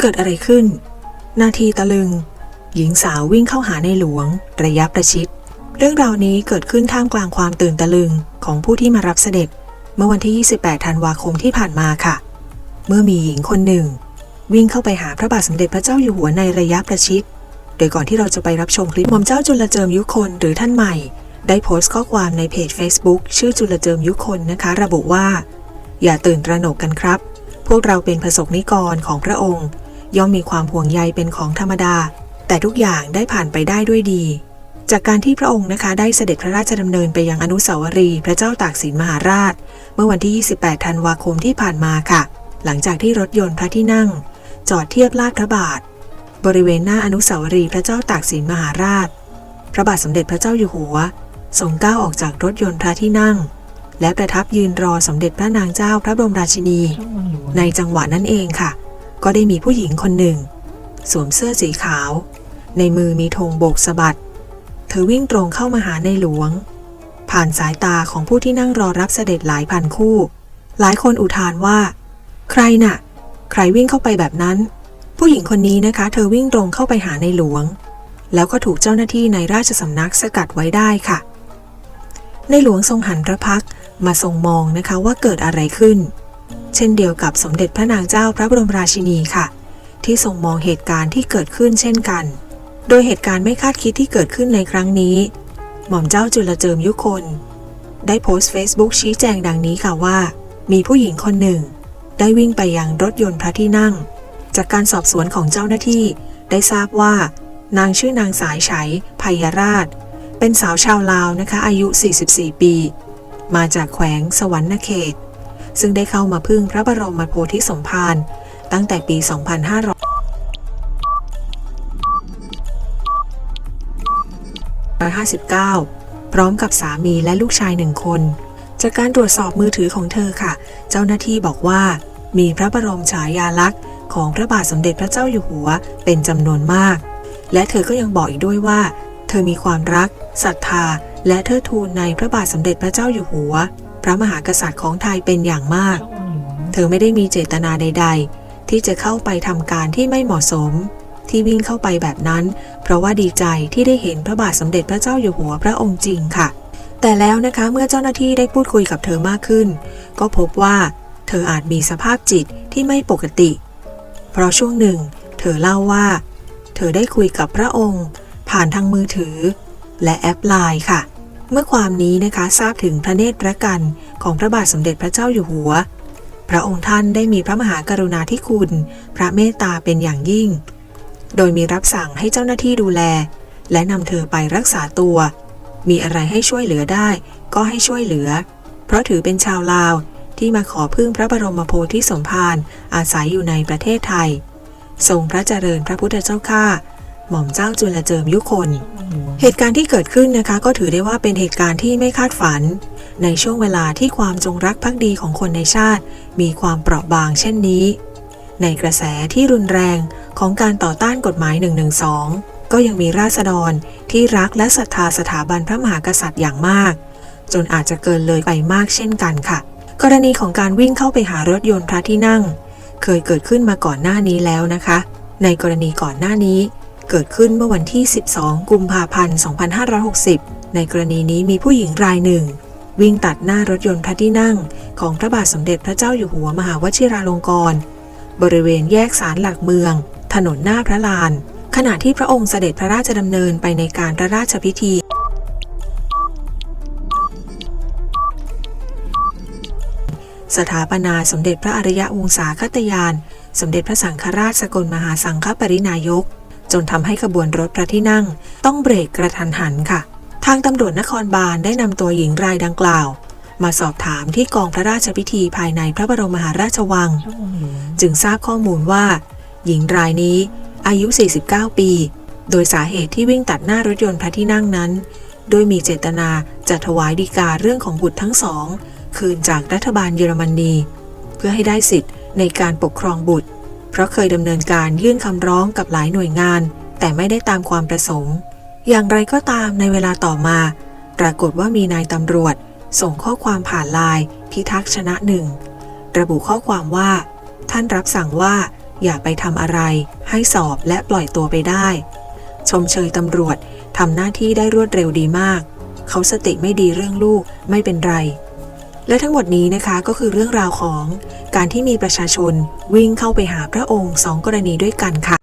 เกิดอะไรขึ้น นาทีตะลึง หญิงสาววิ่งเข้าหาในหลวง ระยะประชิด เรื่องราวนี้เกิดขึ้นท่ามกลางความตื่นตะลึงของผู้ที่มารับเสด็จ เมื่อวันที่ 28 ธันวาคมที่ผ่านมาค่ะ เมื่อมีหญิงคนหนึ่ง วิ่งเข้าไปหาพระบาทสมเด็จพระเจ้าอยู่หัวในระยะประชิด โดยก่อนที่เราจะไปรับชมคลิปหม่อมเจ้าจุลเจิมยุคนหรือท่านใหม่ ได้โพสต์ข้อความในเพจ Facebook ชื่อจุลเจิมยุคนนะคะ ระบุว่า อย่าตื่นตระหนกกันครับพวกเราเป็นประสบนิกรของพระองค์ ย่อมมีความห่วงใยเป็นของธรรมดา แต่ทุกอย่างได้ผ่านไปได้ด้วยดี จากการที่พระองค์นะคะได้เสด็จพระราชดำเนินไปยังอนุสาวรีย์พระเจ้าตากสินมหาราช เมื่อวันที่ 28 ธันวาคมที่ผ่านมาค่ะ หลังจากที่รถยนต์พระที่นั่ง จอดเทียบลาดพระบาท บริเวณหน้าอนุสาวรีย์พระเจ้าตากสินมหาราช พระบาทสมเด็จพระเจ้าอยู่หัวทรงก้าวออกจากรถยนต์พระที่นั่ง และประทับยืนรอสมเด็จพระนางเจ้าพระบรมราชินี ในจังหวะนั้นเองค่ะ ก็ได้มีผู้หญิงคนหนึ่ง สวมเสื้อสีขาว ในมือมีธงโบกสะบัด เธอวิ่งตรงเข้ามาหาในหลวง ผ่านสายตาของผู้ที่นั่งรอรับเสด็จหลายพันคู่ หลายคนอุทานว่า ใครน่ะ ใครวิ่งเข้าไปแบบนั้น ผู้หญิงคนนี้นะคะ เธอวิ่งตรงเข้าไปหาในหลวง แล้วก็ถูกเจ้าหน้าที่ในราชสำนักสกัดไว้ได้ค่ะ ในหลวงทรงหันพระพักมาทรงมองนะคะว่าเกิดอะไรขึ้น เช่นเดียวกับสมเด็จพระนางเจ้าพระบรมราชินีค่ะ ที่ทรงมองเหตุการณ์ที่เกิดขึ้นเช่นกัน โดยเหตุการณ์ไม่คาดคิดที่เกิดขึ้นในครั้งนี้ หม่อมเจ้าจุลเจิมยุคน ได้โพสต์ Facebook ชี้แจงดังนี้ค่ะว่า มีผู้หญิงคนหนึ่ง ได้วิ่งไปยังรถยนต์พระที่นั่ง จากการสอบสวนของเจ้าหน้าที่ ได้ทราบว่า นางชื่อนางสายไฉภัยราช เป็นสาวชาวลาวนะคะอายุ 44 ปี มาจากแขวงสวรรณเขต ซึ่งได้เข้ามาพึ่งพระบรมโพธิสมภารตั้งแต่ปี 2500 159พร้อมกับสามีและลูกชายหนึ่งคน จากการตรวจสอบมือถือของเธอค่ะ เจ้าหน้าที่บอกว่า มีพระบรมฉายาลักษณ์ ของพระบาทสมเด็จพระเจ้าอยู่หัวเป็นจำนวนมาก และเธอก็ยังบอกอีกด้วยว่า เธอมีความรักศรัทธา และเทิดทูนในพระบาทสมเด็จพระเจ้าอยู่หัว พระมหากษัตริย์ของไทยเป็นอย่างมาก เธอไม่ได้มีเจตนาใด ๆ ที่จะเข้าไปทำการที่ไม่เหมาะสม ที่วิ่งเข้าไปแบบนั้น เพราะว่าดีใจที่ได้เห็นพระบาทสมเด็จพระเจ้าอยู่หัวพระองค์จริงค่ะ แต่แล้วนะคะเมื่อเจ้าหน้าที่ได้พูดคุยกับเธอมากขึ้น ก็พบว่า เธออาจมีสภาพจิตที่ไม่ปกติ เพราะช่วงหนึ่ง เธอเล่าว่า เธอได้คุยกับพระองค์ ผ่านทางมือถือ และแอปไลน์ค่ะ เมื่อความนี้นะคะทราบถึงพระเนตรพระกันของพระบาทสมเด็จพระเจ้าอยู่หัว พระองค์ท่านได้มีพระมหากรุณาธิคุณ พระเมตตาเป็นอย่างยิ่ง โดยมีรับสั่งให้เจ้าหน้าที่ดูแล และนำเธอไปรักษาตัว มีอะไรให้ช่วยเหลือได้ ก็ให้ช่วยเหลือ เพราะถือเป็นชาวลาวที่มาขอพึ่งพระบรมโพธิสมภารอาศัยอยู่ในประเทศไทย ทรงพระเจริญพระพุทธเจ้าข้าหม่อมเจ้าจุลเจิมยุคน เหตุการณ์ที่เกิดขึ้นนะคะ ก็ถือได้ว่าเป็นเหตุการณ์ที่ไม่คาดฝัน ในช่วงเวลาที่ความจงรักภักดีของคนในชาติ มีความเปราะบางเช่นนี้ ในกระแสที่รุนแรงของการต่อต้านกฎหมาย 112 ก็ยังมีราษฎรที่รักและศรัทธาสถาบันพระมหากษัตริย์อย่างมาก จนอาจจะเกินเลยไปมากเช่นกันค่ะ กรณีของการวิ่งเข้าไปหารถยนต์พระที่นั่ง เคยเกิดขึ้นมาก่อนหน้านี้แล้วนะคะ ในกรณีก่อนหน้านี้ เกิดขึ้นเมื่อวันที่ 12 กุมภาพันธ์ 2560 ในกรณีนี้มีผู้หญิงรายหนึ่ง วิ่งตัดหน้ารถยนต์พระที่นั่ง ของพระบาทสมเด็จพระเจ้าอยู่หัวมหาวชิราลงกรณ์บริเวณแยกสารหลักเมือง ถนนหน้าพระลาน ขณะที่พระองค์เสด็จพระราชดำเนินไปในการพระราชพิธีสถาปนาสมเด็จพระอริยวงศาคตยาน สมเด็จพระสังฆราชสกลมหาสังฆปรินายก จนทำให้ขบวนรถพระที่นั่ง ต้องเบรกกระทันหันค่ะ ทางตำรวจนครบาลได้นำตัวหญิงรายดังกล่าว มาสอบถามที่กองพระราชพิธีภายในพระบรมมหาราชวัง จึงทราบข้อมูลว่า หญิงรายนี้อายุ 49 ปี โดยสาเหตุที่วิ่งตัดหน้ารถยนต์พระที่นั่งนั้น โดยมีเจตนาจะถวายดีกาเรื่องของบุตรทั้งสอง คืนจากรัฐบาลเยอรมนี เพื่อให้ได้สิทธิ์ในการปกครองบุตร เพราะเคยดำเนินการยื่นคำร้องกับหลายหน่วยงาน แต่ไม่ได้ตามความประสงค์ อย่างไรก็ตามในเวลาต่อมา ปรากฏว่ามีนายตำรวจ ส่งข้อความผ่านไลน์พิทักษ์ชนะหนึ่งระบุข้อความว่า ท่านรับสั่งว่า อย่าไปทำอะไร ให้สอบและปล่อยตัวไปได้ ชมเชยตำรวจทำหน้าที่ได้รวดเร็วดีมาก เขาสติไม่ดีเรื่องลูกไม่เป็นไร และทั้งหมดนี้นะคะก็คือเรื่องราวของการที่มีประชาชนวิ่งเข้าไปหาพระองค์สองกรณีด้วยกันค่ะ